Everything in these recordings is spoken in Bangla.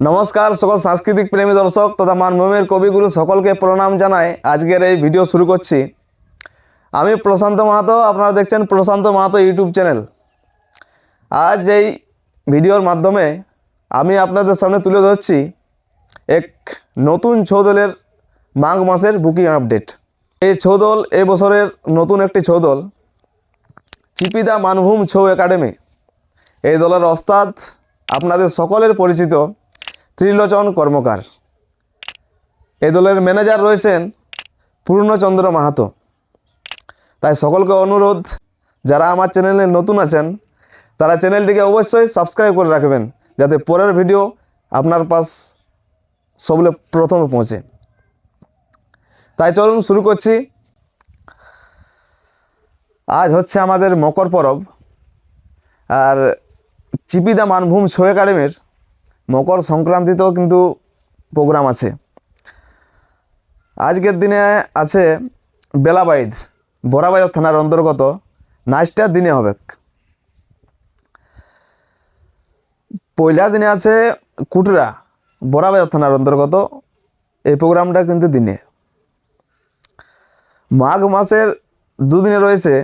নমস্কার, সকল সাংস্কৃতিক প্রেমী দর্শক তথা মানভূমির কবিগুরু সকলকে প্রণাম জানাই। আজকের এই ভিডিও শুরু করছি। আমি প্রশান্ত মাহাতো, আপনারা দেখছেন প্রশান্ত মাহাতো ইউটিউব চ্যানেল। আজ এই ভিডিওর মাধ্যমে আমি আপনাদের সামনে তুলে ধরছি এক নতুন ছৌদলের মাঘ মাসের বুকিং আপডেট এই ছৌদল বছরের নতুন একটি ছৌদল, চিপিদা মানভূম ছৌ একাডেমি। এই দলের ওস্তাদ, আপনাদের সকলের পরিচিত ত্রিলোচন কর্মকার। এই দলের ম্যানেজার রয়েছেন পূর্ণচন্দ্র মাহাতো। তাই সকলকে অনুরোধ, যারা আমার চ্যানেলে নতুন আছেন, তারা চ্যানেলটিকে অবশ্যই সাবস্ক্রাইব করে রাখবেন, যাতে পরের ভিডিও আপনার পাশ সবলে প্রথমে পৌঁছে। তাই চলুন শুরু করছি। আজ হচ্ছে আমাদের মকর পরব। আর চিপিদা মানভূম ছৌ একাডেমির মকর সংক্রান্তিতেও কিন্তু প্রোগ্রাম আছে। আজকের দিনে আছে বেলাবাইদ বড়াবাজার থানার অন্তর্গত। নাইচটা দিনে হবে। পয়লা দিনে আছে কুটরা বড়াবাজার থানার অন্তর্গত। এই প্রোগ্রামটা কিন্তু দিনে। মাঘ মাসের দুদিনে রয়েছে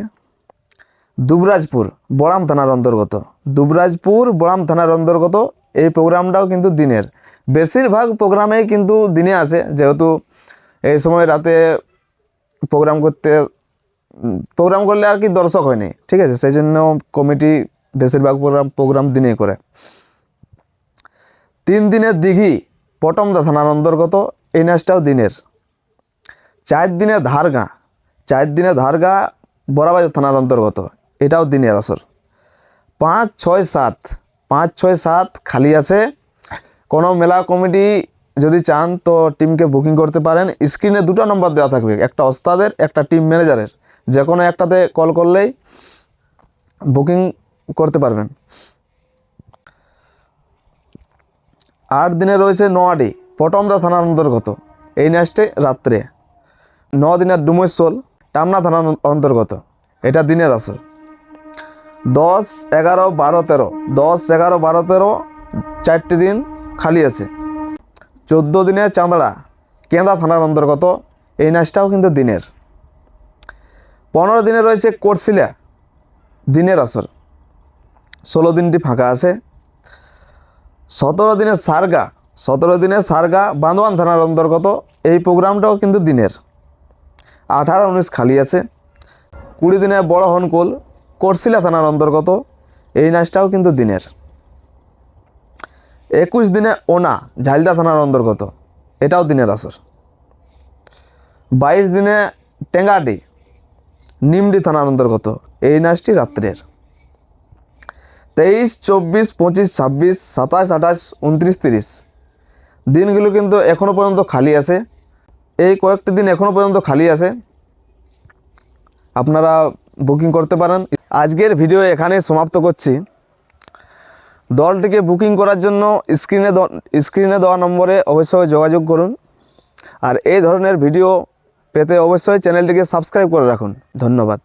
দুবরাজপুর বড়াম থানার অন্তর্গত। দুবরাজপুর বড়াম থানার অন্তর্গত এই প্রোগ্রামটাও কিন্তু দিনের। বেশিরভাগ প্রোগ্রামেই কিন্তু দিনে আসে, যেহেতু এই সময় রাতে প্রোগ্রাম করতে, প্রোগ্রাম করলে আর কি দর্শক হয়নি, ঠিক আছে? সেই জন্য কমিটি বেশিরভাগ প্রোগ্রাম প্রোগ্রাম দিনেই করে। তিন দিনের দিঘি, পটমদা থানার অন্তর্গত, এই নাচটাও দিনের। চার দিনে ধারগা, চার দিনে ধারগা বরাবাজার থানার অন্তর্গত, এটাও দিনের আসর। পাঁচ, ছয়, সাত পাঁচ, ছয়, সাত খালি আছে। কোনো মেলা কমিটি যদি চান তো টিমকে বুকিং করতে পারেন। স্ক্রিনে দুটো নম্বর দেওয়া থাকবে, একটা ওস্তাদের, একটা টিম ম্যানেজারের। যে কোনো একটাতে কল করলেই বুকিং করতে পারবেন। আট দিনে রয়েছে নোয়াডি পটমদা থানার অন্তর্গত, এই ন্যাচটে রাত্রে। ন দিনের ডুমৈশোল টামনা থানার অন্তর্গত, এটা দিনের আসর। দশ, এগারো, বারো, তেরো। দশ, এগারো, বারো, তেরো, চারটি দিন খালি আছে। চোদ্দ দিনে চাঁদড়া কেন্দা থানার অন্তর্গত। এই নাচটাও কিন্তু দিনের। পনেরো দিনে রয়েছে কোটশিলা দিনের আসর। ষোলো দিনটি ফাঁকা আছে। সতেরো দিনে সারগা, সতেরো দিনে সারগা বান্দোয়ান থানার অন্তর্গত। এই প্রোগ্রামটাও কিন্তু দিনের। আঠারো, উনিশ খালি আছে। কুড়ি দিনে বড় হনকুল করশিলা থানার অন্তর্গত, এই নাচটাও কিন্তু দিনের। একুশ দিনে ওনা, ঝালদা থানার অন্তর্গত, এটাও দিনের আসর। বাইশ দিনে টেঙ্গাটি নিমডি থানার অন্তর্গত, এই নাচটি রাত্রের। তেইশ, চব্বিশ, পঁচিশ, ছাব্বিশ, সাতাশ, আঠাশ, উনত্রিশ, তিরিশ। দিনগুলো কিন্তু এখনও পর্যন্ত খালি আছে। এই কয়েকটি দিন এখনও পর্যন্ত খালি আছে। আপনারা বুকিং করতে পারেন। আজকের ভিডিও এখানে সমাপ্ত করছি। দলটিকে বুকিং করার জন্য স্ক্রিনে স্ক্রিনে দেওয়া নম্বরে অবশ্যই যোগাযোগ করুন। আর এই ধরনের ভিডিও পেতে অবশ্যই চ্যানেলটিকে সাবস্ক্রাইব করে রাখুন। ধন্যবাদ।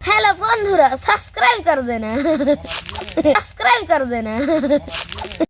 হ্যালো বন্ধুরা, সাবস্ক্রাইব করে দেন সাবস্ক্রাইব করে দেন